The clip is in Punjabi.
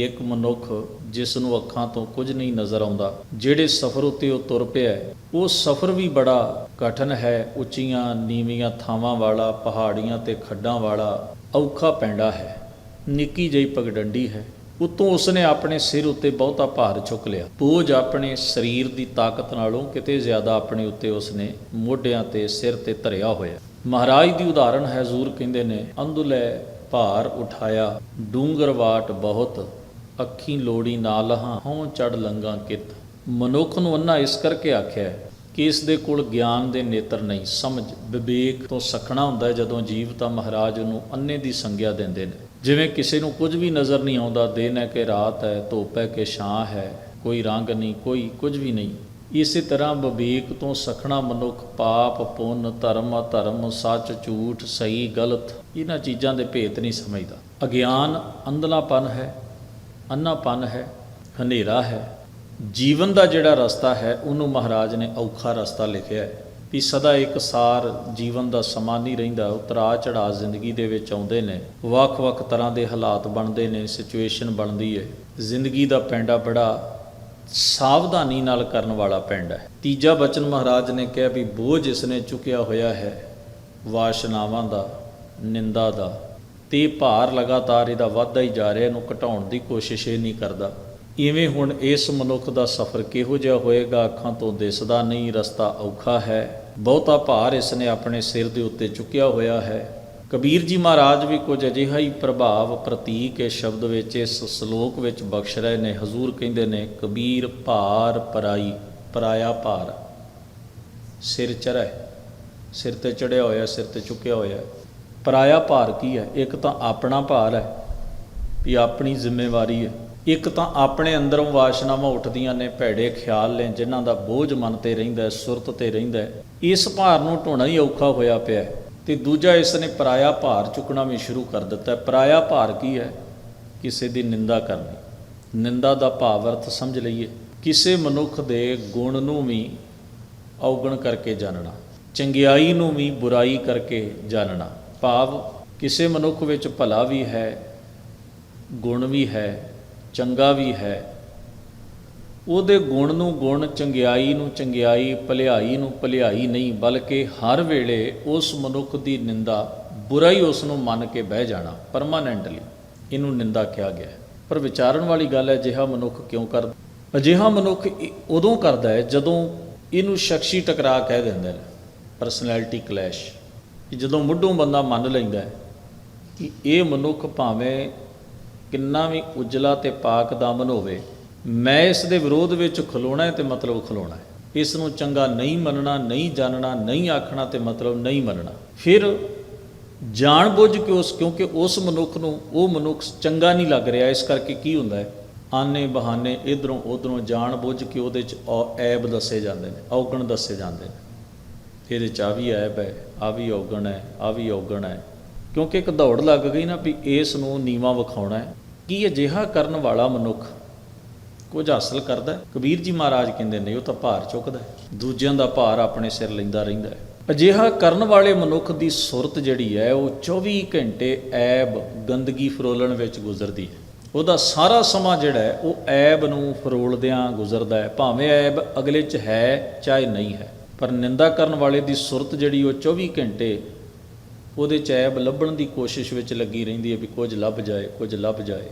ਇੱਕ ਮਨੁੱਖ ਜਿਸ ਨੂੰ ਅੱਖਾਂ ਤੋਂ ਕੁਝ ਨਹੀਂ ਨਜ਼ਰ ਆਉਂਦਾ, ਜਿਹੜੇ ਸਫ਼ਰ ਉੱਤੇ ਉਹ ਤੁਰ ਪਿਆ ਉਹ ਸਫ਼ਰ ਵੀ ਬੜਾ ਕਠਨ ਹੈ, ਉੱਚੀਆਂ ਨੀਵੀਆਂ ਥਾਵਾਂ ਵਾਲਾ, ਪਹਾੜੀਆਂ ਤੇ ਖੱਡਾਂ ਵਾਲਾ ਔਖਾ ਪੈਂਡਾ ਹੈ, ਨਿੱਕੀ ਜਿਹੀ ਪਗਡੰਡੀ ਹੈ। ਉਤੋਂ ਉਸਨੇ ਆਪਣੇ ਸਿਰ ਉੱਤੇ ਬਹੁਤਾ ਭਾਰ ਚੁੱਕ ਲਿਆ। ਬੋਝ ਆਪਣੇ ਸਰੀਰ ਦੀ ਤਾਕਤ ਨਾਲੋਂ ਕਿਤੇ ਜ਼ਿਆਦਾ ਆਪਣੇ ਉੱਤੇ ਉਸਨੇ ਮੋਢਿਆਂ ਤੇ ਸਿਰ ਤੇ ਧਰਿਆ ਹੋਇਆ ਮਹਾਰਾਜ ਦੀ ਉਦਾਹਰਣ ਹੈ, ਹਜ਼ੂਰ ਕਹਿੰਦੇ ਨੇ, ਅੰਦੁਲੇ ਭਾਰ ਉਠਾਇਆ ਡੂੰਗਰ ਵਾਟ ਬਹੁਤ ਅੱਖੀ ਲੋੜੀ ਨਾ ਲਹਾਂ ਹਉ ਚੜ ਲੰਗਾ ਕਿਤ ਮਨੁੱਖ ਨੂੰ ਅੰਨਾ ਇਸ ਕਰਕੇ ਆਖਿਆ ਕਿ ਇਸ ਦੇ ਕੋਲ ਗਿਆਨ ਦੇ ਨੇਤਰ ਨਹੀਂ। ਸਮਝ, ਵਿਵੇਕ ਤੋਂ ਸਖਣਾ ਹੁੰਦਾ ਜਦੋਂ ਜੀਵ ਤਾਂ ਮਹਾਰਾਜ ਉਹਨੂੰ ਅੰਨੇ ਦੀ ਸੰਗਿਆ ਦਿੰਦੇ ਨੇ। ਜਿਵੇਂ ਕਿਸੇ ਨੂੰ ਕੁਝ ਵੀ ਨਜ਼ਰ ਨਹੀਂ ਆਉਂਦਾ, ਦਿਨ ਹੈ ਕਿ ਰਾਤ ਹੈ, ਧੁੱਪ ਹੈ ਕਿ ਛਾਂ ਹੈ, ਕੋਈ ਰੰਗ ਨਹੀਂ, ਕੋਈ ਕੁਝ ਵੀ ਨਹੀਂ। ਇਸੇ ਤਰ੍ਹਾਂ ਵਿਵੇਕ ਤੋਂ ਸਖਣਾ ਮਨੁੱਖ ਪਾਪ, ਪੁੰਨ, ਧਰਮ, ਅਧਰਮ, ਸੱਚ, ਝੂਠ, ਸਹੀ, ਗਲਤ, ਇਹਨਾਂ ਚੀਜ਼ਾਂ ਦੇ ਭੇਤ ਨਹੀਂ ਸਮਝਦਾ। ਅਗਿਆਨ ਅੰਧਲਾਪਨ ਹੈ। ਅੰਨਾਪਨ ਹੈ, ਹਨੇਰਾ ਹੈ। ਜੀਵਨ ਦਾ ਜਿਹੜਾ ਰਸਤਾ ਹੈ, ਉਹਨੂੰ ਮਹਾਰਾਜ ਨੇ ਔਖਾ ਰਸਤਾ ਲਿਖਿਆ ਹੈ ਵੀ ਸਦਾ ਇੱਕ ਸਾਰ ਜੀਵਨ ਦਾ ਸਮਾਂ ਨਹੀਂ ਰਹਿੰਦਾ ਉਤਰਾ ਚੜਾ ਜ਼ਿੰਦਗੀ ਦੇ ਵਿੱਚ ਆਉਂਦੇ ਨੇ। ਵੱਖ-ਵੱਖ ਤਰ੍ਹਾਂ ਦੇ ਹਾਲਾਤ ਬਣਦੇ ਨੇ, ਸਿਚੁਏਸ਼ਨ ਬਣਦੀ ਹੈ। ਜ਼ਿੰਦਗੀ ਦਾ ਪੈਂਡਾ ਬੜਾ ਸਾਵਧਾਨੀ ਨਾਲ ਕਰਨ ਵਾਲਾ ਪਿੰਡ ਹੈ। ਤੀਜਾ ਬਚਨ ਮਹਾਰਾਜ ਨੇ ਕਿਹਾ ਵੀ ਬੋਝ ਇਸ ਨੇ ਚੁੱਕਿਆ ਹੋਇਆ ਹੈ, ਵਾਸ਼ਨਾਵਾਂ ਦਾ, ਨਿੰਦਾ ਦਾ। ਤੇ ਭਾਰ ਲਗਾਤਾਰ ਇਹਦਾ ਵੱਧਦਾ ਹੀ ਜਾ ਰਿਹਾ, ਇਹਨੂੰ ਘਟਾਉਣ ਦੀ ਕੋਸ਼ਿਸ਼ ਇਹ ਨਹੀਂ ਕਰਦਾ। ਇਵੇਂ ਹੁਣ ਇਸ ਮਨੁੱਖ ਦਾ ਸਫ਼ਰ ਕਿਹੋ ਜਿਹਾ ਹੋਏਗਾ? ਅੱਖਾਂ ਤੋਂ ਦਿਸਦਾ ਨਹੀਂ, ਰਸਤਾ ਔਖਾ ਹੈ। ਬਹੁਤਾ ਭਾਰ ਇਸ ਨੇ ਆਪਣੇ ਸਿਰ ਦੇ ਉੱਤੇ ਚੁੱਕਿਆ ਹੋਇਆ ਹੈ। ਕਬੀਰ ਜੀ ਮਹਾਰਾਜ ਵੀ ਕੁਝ ਅਜਿਹਾ ਹੀ ਪ੍ਰਭਾਵ, ਪ੍ਰਤੀਕ ਇਸ ਸ਼ਬਦ ਵਿੱਚ, ਇਸ ਸ਼ਲੋਕ ਵਿੱਚ ਬਖਸ਼ ਰਹੇ ਨੇ। ਹਜ਼ੂਰ ਕਹਿੰਦੇ ਨੇ, ਕਬੀਰ ਭਾਰ ਪਰਾਈ, ਪਰਾਇਆ ਭਾਰ। ਸਿਰ ਚੜ੍ਹੈ, ਸਿਰ ਤੇ ਚੜਿਆ ਹੋਇਆ, ਸਿਰ ਤੇ ਚੁੱਕਿਆ ਹੋਇਆ। ਪਰਾਇਆ ਭਾਰ ਕੀ ਹੈ? ਇੱਕ ਤਾਂ ਆਪਣਾ ਭਾਰ ਹੈ ਵੀ ਆਪਣੀ ਜ਼ਿੰਮੇਵਾਰੀ ਹੈ। ਇੱਕ ਤਾਂ ਆਪਣੇ ਅੰਦਰੋਂ ਵਾਸ਼ਨਾਵਾਂ ਉੱਠਦੀਆਂ ਨੇ, ਭੈੜੇ ਖਿਆਲ ਨੇ, ਜਿਨ੍ਹਾਂ ਦਾ ਬੋਝ ਮਨ ਤੇ ਰਹਿੰਦਾ ਸੁਰਤ ਤੇ ਰਹਿੰਦਾ ਇਸ ਭਾਰ ਨੂੰ ਢੋਣਾ ਹੀ ਔਖਾ ਹੋਇਆ ਪਿਆ ਹੈ। ਤੇ ਦੂਜਾ ਇਸ ਨੇ ਪਰਾਇਆ ਭਾਰ ਚੁੱਕਣਾ ਵੀ ਸ਼ੁਰੂ ਕਰ ਦਿੱਤਾ ਹੈ। ਪਰਾਇਆ ਭਾਰ ਕੀ ਹੈ? ਕਿਸੇ ਦੀ ਨਿੰਦਾ ਕਰਨੀ। ਨਿੰਦਾ ਦਾ ਭਾਵ ਅਰਥ ਸਮਝ ਲਈਏ। ਕਿਸੇ ਮਨੁੱਖ ਦੇ ਗੁਣ ਨੂੰ ਵੀ ਔਗਣ ਕਰਕੇ ਜਾਣਨਾ। ਚੰਗਿਆਈ ਨੂੰ ਵੀ ਬੁਰਾਈ ਕਰਕੇ ਜਾਣਨਾ। ਭਾਵ ਕਿਸੇ ਮਨੁੱਖ ਵਿੱਚ ਭਲਾ ਵੀ ਹੈ, ਗੁਣ ਵੀ ਹੈ, ਚੰਗਾ ਵੀ ਹੈ। ਉਹਦੇ ਗੁਣ ਨੂੰ ਗੁਣ, ਚੰਗਿਆਈ ਨੂੰ ਚੰਗਿਆਈ, ਭਲਾਈ ਨੂੰ ਭਲਾਈ ਨਹੀਂ, ਬਲਕਿ ਹਰ ਵੇਲੇ ਉਸ ਮਨੁੱਖ ਦੀ ਨਿੰਦਾ ਬੁਰਾਈ ਉਸ ਨੂੰ ਮੰਨ ਕੇ ਬਹਿ ਜਾਣਾ ਪਰਮਾਨੈਂਟਲੀ ਇਹਨੂੰ ਨਿੰਦਾ ਕਿਹਾ ਗਿਆ ਹੈ। ਪਰ ਵਿਚਾਰਨ ਵਾਲੀ ਗੱਲ ਹੈ, ਅਜਿਹਾ ਮਨੁੱਖ ਕਿਉਂ ਕਰਦਾ? ਅਜਿਹਾ ਮਨੁੱਖ ਉਦੋਂ ਕਰਦਾ ਹੈ ਜਦੋਂ ਇਹਨੂੰ ਸ਼ਖਸੀ ਟਕਰਾਅ ਕਹਿ ਦਿੰਦੇ ਨੇ ਪਰਸਨੈਲਿਟੀ ਕਲੈਸ਼ ਕਿ ਜਦੋਂ ਮੁੱਢੋਂ ਬੰਦਾ ਮੰਨ ਲੈਂਦਾ ਹੈ ਕਿ ਇਹ ਮਨੁੱਖ ਭਾਵੇਂ ਕਿੰਨਾ ਵੀ ਉਜਲਾ ਤੇ ਪਾਕ ਦਾਮਨ ਹੋਵੇ, ਮੈਂ ਇਸ ਦੇ ਵਿਰੋਧ ਵਿੱਚ ਖਲੋਣਾ ਹੈ ਤੇ ਮਤਲਬ ਖਲੋਣਾ ਹੈ। ਇਸ ਨੂੰ ਚੰਗਾ ਨਹੀਂ ਮੰਨਣਾ, ਨਹੀਂ ਜਾਣਨਾ, ਨਹੀਂ ਆਖਣਾ ਤੇ ਮਤਲਬ ਨਹੀਂ ਮੰਨਣਾ। ਫਿਰ ਜਾਣ ਬੁੱਝ ਕੇ ਉਸ, ਕਿਉਂਕਿ ਉਸ ਮਨੁੱਖ ਨੂੰ ਉਹ ਮਨੁੱਖ ਚੰਗਾ ਨਹੀਂ ਲੱਗ ਰਿਹਾ, ਇਸ ਕਰਕੇ ਕੀ ਹੁੰਦਾ ਹੈ? ਆਨੇ ਬਹਾਨੇ ਇਧਰੋਂ ਉਧਰੋਂ ਜਾਣ ਬੁੱਝ ਕੇ ਉਹਦੇ ਚ ਔ- ਐਬ ਦੱਸੇ ਜਾਂਦੇ ਨੇ, ਔਗਣ ਦੱਸੇ ਜਾਂਦੇ ਨੇ। ਇਹਦੇ ਚ ਆ ਵੀ ਐਬ ਹੈ, ਆ ਵੀ ਔਗਣ ਹੈ, ਆ ਵੀ ਔਗਣ ਹੈ। ਕਿਉਂਕਿ ਇੱਕ ਦੌੜ ਲੱਗ ਗਈ ਨਾ ਵੀ ਇਸ ਨੂੰ ਨੀਵਾ ਵਿਖਾਉਣਾ ਹੈ। ਕੀ ਅਜਿਹਾ ਕਰਨ ਵਾਲਾ ਮਨੁੱਖ ਕੁਝ ਹਾਸਲ ਕਰਦਾ ਕਬੀਰ ਜੀ ਮਹਾਰਾਜ ਕਹਿੰਦੇ ਨੇ, ਉਹ ਤਾਂ ਭਾਰ ਚੁੱਕਦਾ ਦੂਜਿਆਂ ਦਾ ਭਾਰ ਆਪਣੇ ਸਿਰ ਲੈਂਦਾ ਰਹਿੰਦਾ ਹੈ। ਅਜਿਹਾ ਕਰਨ ਵਾਲੇ ਮਨੁੱਖ ਦੀ ਸੁਰਤ ਜਿਹੜੀ ਹੈ, ਉਹ 24 ਘੰਟੇ ਐਬ ਗੰਦਗੀ ਫਰੋਲਣ ਵਿੱਚ ਗੁਜ਼ਰਦੀ ਹੈ। ਉਹਦਾ ਸਾਰਾ ਸਮਾਂ ਜਿਹੜਾ ਹੈ, ਉਹ ਐਬ ਨੂੰ ਫਰੋਲਦਿਆਂ ਗੁਜ਼ਰਦਾ ਹੈ। ਭਾਵੇਂ ਐਬ ਅਗਲੇ 'ਚ ਹੈ ਚਾਹੇ ਨਹੀਂ ਹੈ। ਪਰ ਨਿੰਦਾ ਕਰਨ ਵਾਲੇ ਦੀ ਸੁਰਤ ਜਿਹੜੀ ਉਹ 24 ਘੰਟੇ ਉਹਦੇ ਚ ਐਬ ਲੱਭਣ ਦੀ ਕੋਸ਼ਿਸ਼ ਵਿੱਚ ਲੱਗੀ ਰਹਿੰਦੀ ਹੈ ਵੀ ਕੁਝ ਲੱਭ ਜਾਏ, ਕੁਝ ਲੱਭ ਜਾਏ।